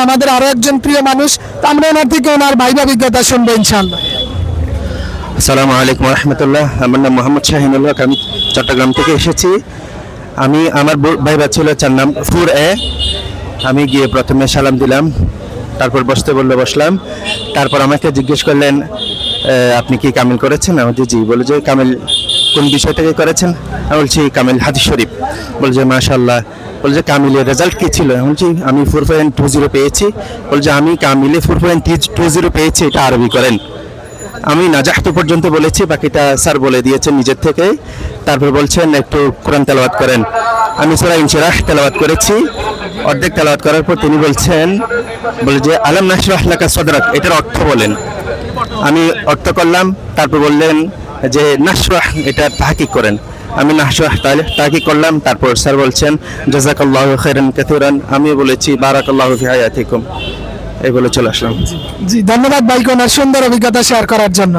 আমাদের একজন প্রিয় মানুষ। আমরা ওনার থেকে ওনার অভিজ্ঞতা শুনব ইনশাল্লাহ আলাইকুম রহমতুল্লাহ। আমার নাম মোহাম্মদ আমি চট্টগ্রাম থেকে এসেছি। আমি আমার ভাইবা ছিল চার নাম ফুর এ। আমি গিয়ে প্রথমে সালাম দিলাম। তারপর বসতে বললে বসলাম। তারপর আমাকে জিজ্ঞেস করলেন "এ, আপনি কি কামিল করেছেন? আমি বলছি, জি বলে যে কামিল কোন বিষয় থেকে করেছেন? বলছি কামিল হাদিস শরীফ। বলছে মাশাল্লাহ বলছে, কামিলের রেজাল্ট কী ছিল? বলছি, আমি ফোর পয়েন্ট টু জিরো পেয়েছি। বলছে, আমি কামিলে ফোর পয়েন্ট টু জিরো পেয়েছি, এটা আরবি করেন। আমি নাজাহতু পর্যন্ত বলেছি, বাকিটা স্যার বলে দিয়েছেন নিজের থেকে। তারপর বলছেন, একটু কোরআন তেলাওয়াত করেন। আমি সুরা ইনশিরাহ তেলাওয়াত করেছি। অর্ধেক তেলাওয়াত করার পর তিনি বলছেন, বলে যে, আলম নাশরাহ লাকা সদরাক, এটার অর্থ বলেন। আমি অর্থ করলাম, তারপর বললেন যে, নাশরাহ, এটা তাহকিক করেন। আমি নাশরাহ তা কি করলাম, তারপর স্যার বলছেন, জাজাকাল্লাহ খেরান কাসীরান আমি বলেছি, বারাকাল্লাহু ফি হায়াতিকুম এই বলে চলে আসলাম। জি ধন্যবাদ ভাইকে আর সুন্দর অভিজ্ঞতা শেয়ার করার জন্য।